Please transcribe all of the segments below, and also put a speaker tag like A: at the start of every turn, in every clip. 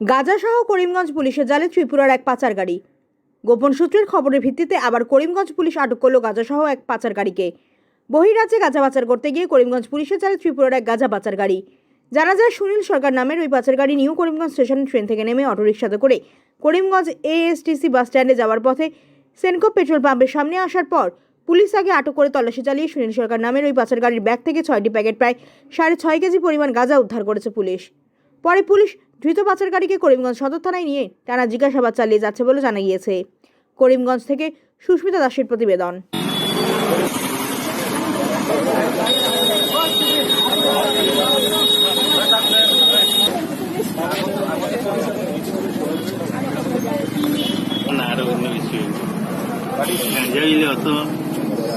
A: গাজাসহ করিমগঞ্জ পুলিশের জালে ত্রিপুরার এক পাচার গাড়ি গোপন সূত্রের খবরের ভিত্তিতে আবার করিমগঞ্জ পুলিশ আটক করল গাজাসহ এক পাচার গাড়িকে বহিরাজ্যে গাঁজা পাচার করতে গিয়ে করিমগঞ্জ পুলিশের জালে ত্রিপুরার এক গাঁজা গাড়ি জানা যায়, সুনীল সরকার নামের ওই পাচার গাড়ি নিউ করিমগঞ্জ স্টেশন ট্রেন থেকে নেমে অটোরিকশাতে করে করিমগঞ্জ এএসটিসি বাস স্ট্যান্ডে যাওয়ার পথে সেনকো পেট্রোল পাম্পের সামনে আসার পর পুলিশ আগে আটক করে তল্লাশি চালিয়ে সুনীল সরকার নামের ওই পাচার গাড়ির ব্যাগ থেকে ছয়টি প্যাকেট প্রায় সাড়ে ছয় কেজি পরিমাণ গাঁজা উদ্ধার করেছে পুলিশ। পরে পুলিশ ধৃত পাচারকারীকে করিমগঞ্জ সদর থানায় নিয়ে টানা জিজ্ঞাসাবাদ চালিয়ে যাচ্ছে বলে জানা গিয়েছে। করিমগঞ্জ থেকে সুস্মিতা দাসের প্রতিবেদন।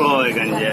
B: কয় গাঞ্জা।